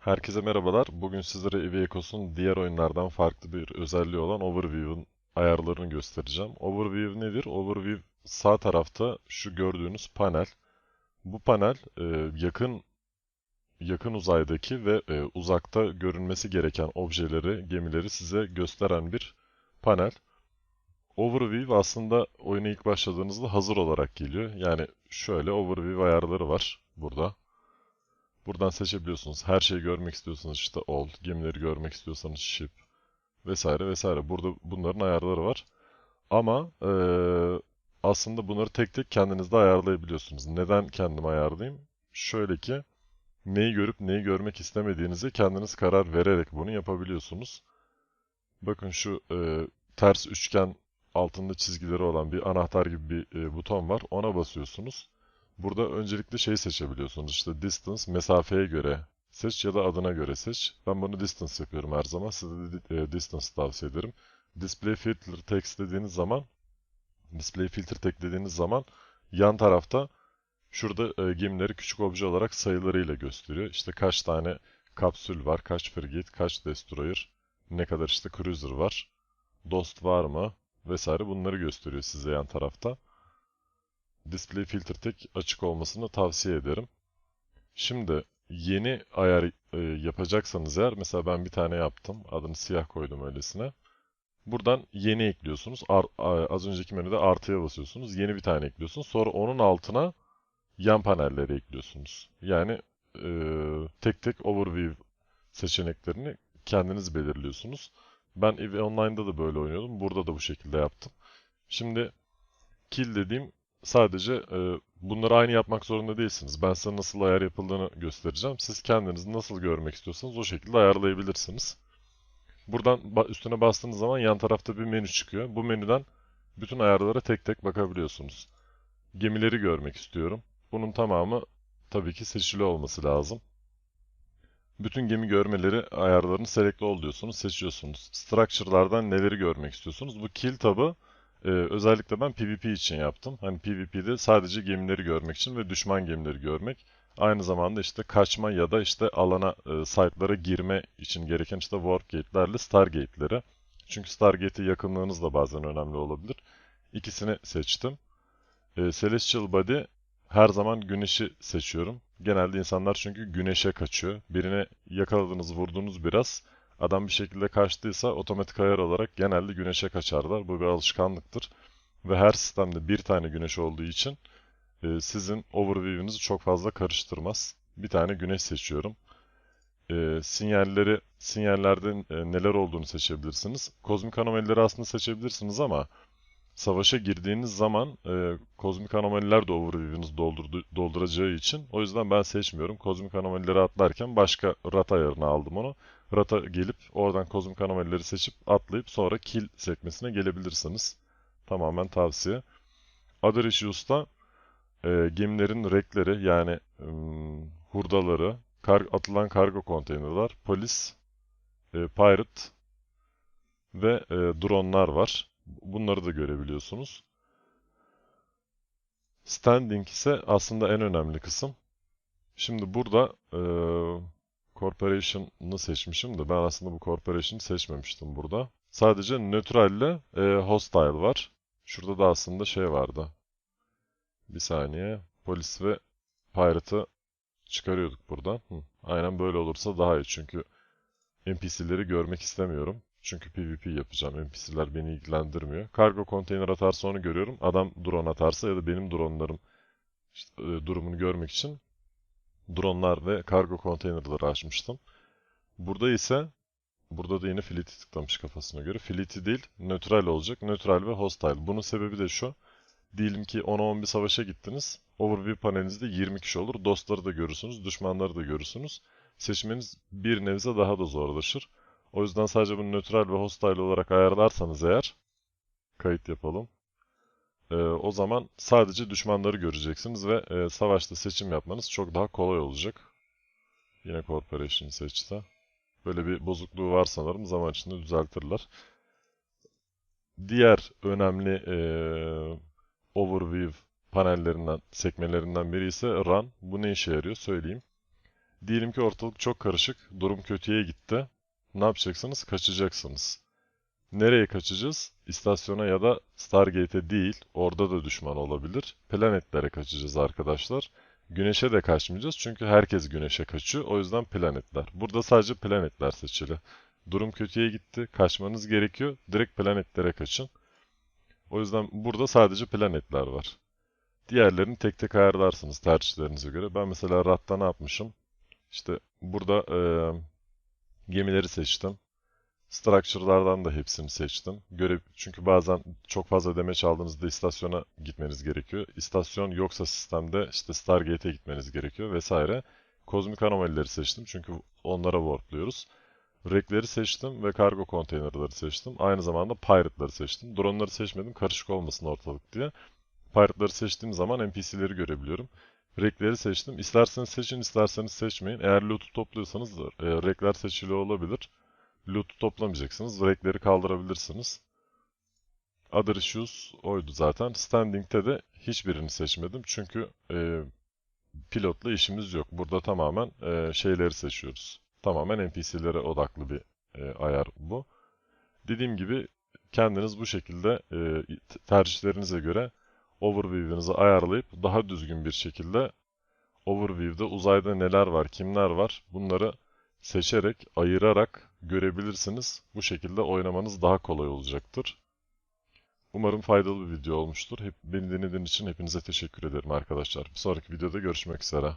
Herkese merhabalar. Bugün sizlere EVE diğer oyunlardan farklı bir özelliği olan Overview'un ayarlarını göstereceğim. Overview nedir? Overview sağ tarafta şu gördüğünüz panel. Bu panel e, yakın yakın uzaydaki ve e, uzakta görünmesi gereken objeleri, gemileri size gösteren bir panel. Overview aslında oyuna ilk başladığınızda hazır olarak geliyor. Yani şöyle Overview ayarları var burada. Buradan seçebiliyorsunuz. Her şeyi görmek istiyorsanız işte all, gemileri görmek istiyorsanız ship vesaire vesaire. Burada bunların ayarları var. Ama eee, aslında bunları tek tek kendiniz de ayarlayabiliyorsunuz. Neden kendim ayarlayayım? Şöyle ki neyi görüp neyi görmek istemediğinizi kendiniz karar vererek bunu yapabiliyorsunuz. Bakın şu eee, ters üçgen altında çizgileri olan bir anahtar gibi bir e, buton var. Ona basıyorsunuz. Burada öncelikle şeyi seçebiliyorsunuz. İşte distance mesafeye göre seç ya da adına göre seç. Ben bunu distance yapıyorum her zaman. Size de e, distance tavsiye ederim. Display filter text dediğiniz zaman display filter tek dediğiniz zaman yan tarafta şurada e, gemileri küçük obje olarak sayılarıyla gösteriyor. İşte kaç tane kapsül var, kaç frigate, kaç destroyer, ne kadar işte cruiser var, dost var mı vesaire bunları gösteriyor size yan tarafta. Display filter tek açık olmasını tavsiye ederim. Şimdi yeni ayar e, yapacaksanız eğer mesela ben bir tane yaptım. Adını siyah koydum öylesine. Buradan yeni ekliyorsunuz. Ar, az önceki menüde artıya basıyorsunuz. Yeni bir tane ekliyorsunuz. Sonra onun altına yan panelleri ekliyorsunuz. Yani e, tek tek overview seçeneklerini kendiniz belirliyorsunuz. Ben EVE Online'da da böyle oynuyordum. Burada da bu şekilde yaptım. Şimdi kill dediğim sadece e, bunları aynı yapmak zorunda değilsiniz. Ben size nasıl ayar yapıldığını göstereceğim. Siz kendiniz nasıl görmek istiyorsanız o şekilde ayarlayabilirsiniz. Buradan üstüne bastığınız zaman yan tarafta bir menü çıkıyor. Bu menüden bütün ayarlara tek tek bakabiliyorsunuz. Gemileri görmek istiyorum. Bunun tamamı tabii ki seçili olması lazım. Bütün gemi görmeleri ayarlarını select all diyorsunuz, seçiyorsunuz. Structure'lardan neleri görmek istiyorsunuz? Bu kill tabı e, özellikle ben PvP için yaptım. Hani PvP'de sadece gemileri görmek için ve düşman gemileri görmek. Aynı zamanda işte kaçma ya da işte alana, e, site'lara girme için gereken işte warp gate'lerle Stargate'lere. Çünkü Stargate'e yakınlığınız da bazen önemli olabilir. İkisini seçtim. E, Celestial Body her zaman güneşi seçiyorum. Genelde insanlar çünkü güneşe kaçıyor. Birine yakaladınız, vurdunuz biraz. Adam bir şekilde kaçtıysa otomatik ayar olarak genelde güneşe kaçarlar. Bu bir alışkanlıktır. Ve her sistemde bir tane güneş olduğu için e, sizin overview'inizi çok fazla karıştırmaz. Bir tane güneş seçiyorum. E, sinyalleri, sinyallerden e, neler olduğunu seçebilirsiniz. Kozmik anomalileri aslında seçebilirsiniz ama savaşa girdiğiniz zaman e, kozmik anomaliler de overview'inizi doldurdu, dolduracağı için o yüzden ben seçmiyorum. Kozmik anomalileri atlarken başka rata ayarına aldım onu. Rata gelip oradan kozmik anomalileri seçip atlayıp sonra kill sekmesine gelebilirsiniz. Tamamen tavsiye. Other e, gemilerin rekleri yani ım, hurdaları, kar, atılan kargo konteynerler, polis, e, pirate ve e, dronlar var. Bunları da görebiliyorsunuz. Standing ise aslında en önemli kısım. Şimdi burada e, Corporation'ı seçmişim de ben aslında bu Corporation'ı seçmemiştim burada. Sadece neutral ile e, hostile var. Şurada da aslında şey vardı. Bir saniye. Polis ve pirate'ı çıkarıyorduk buradan. Hı, aynen böyle olursa daha iyi çünkü NPC'leri görmek istemiyorum. Çünkü PvP yapacağım. NPC'ler beni ilgilendirmiyor. Kargo konteyner atarsa onu görüyorum. Adam drone atarsa ya da benim dronlarım işte, e, durumunu görmek için dronlar ve kargo konteynerları açmıştım. Burada ise burada da yine Fleet'i tıklamış kafasına göre. Fleet'i değil, nötral olacak. Nötral ve hostile. Bunun sebebi de şu. Diyelim ki 10'a 11 savaşa gittiniz. Overview panelinizde 20 kişi olur. Dostları da görürsünüz, düşmanları da görürsünüz. Seçmeniz bir nebze daha da zorlaşır. O yüzden sadece bunu nötral ve hostile olarak ayarlarsanız eğer kayıt yapalım. Ee, o zaman sadece düşmanları göreceksiniz ve e, savaşta seçim yapmanız çok daha kolay olacak. Yine Corporation seçti. Böyle bir bozukluğu var sanırım. Zaman içinde düzeltirler. Diğer önemli e, overview panellerinden, sekmelerinden biri ise Run. Bu ne işe yarıyor söyleyeyim. Diyelim ki ortalık çok karışık, durum kötüye gitti. Ne yapacaksınız? Kaçacaksınız. Nereye kaçacağız? İstasyona ya da Stargate'e değil, orada da düşman olabilir. Planetlere kaçacağız arkadaşlar. Güneşe de kaçmayacağız çünkü herkes güneşe kaçıyor. O yüzden planetler. Burada sadece planetler seçili. Durum kötüye gitti, kaçmanız gerekiyor. Direkt planetlere kaçın. O yüzden burada sadece planetler var. Diğerlerini tek tek ayarlarsınız tercihlerinize göre. Ben mesela RAD'da ne yapmışım? İşte burada eee, gemileri seçtim. Structure'lardan da hepsini seçtim. Görev, çünkü bazen çok fazla demeç aldığınızda istasyona gitmeniz gerekiyor. İstasyon yoksa sistemde işte Stargate'e gitmeniz gerekiyor vesaire. Kozmik anomalileri seçtim çünkü onlara warpluyoruz. Rekleri seçtim ve kargo konteynerları seçtim. Aynı zamanda Pirate'ları seçtim. Drone'ları seçmedim karışık olmasın ortalık diye. Pirate'ları seçtiğim zaman NPC'leri görebiliyorum. Rekleri seçtim. İsterseniz seçin, isterseniz seçmeyin. Eğer loot'u topluyorsanız e, rekler seçili olabilir. Loot'u toplamayacaksınız. Rekleri kaldırabilirsiniz. Other issues oydu zaten. Standing'de de hiçbirini seçmedim. Çünkü e, pilotla işimiz yok. Burada tamamen e, şeyleri seçiyoruz. Tamamen NPC'lere odaklı bir e, ayar bu. Dediğim gibi kendiniz bu şekilde e, tercihlerinize göre overview'inizi ayarlayıp daha düzgün bir şekilde overview'de uzayda neler var, kimler var bunları seçerek, ayırarak görebilirsiniz. Bu şekilde oynamanız daha kolay olacaktır. Umarım faydalı bir video olmuştur. Hep, beni dinlediğiniz için hepinize teşekkür ederim arkadaşlar. Bir sonraki videoda görüşmek üzere.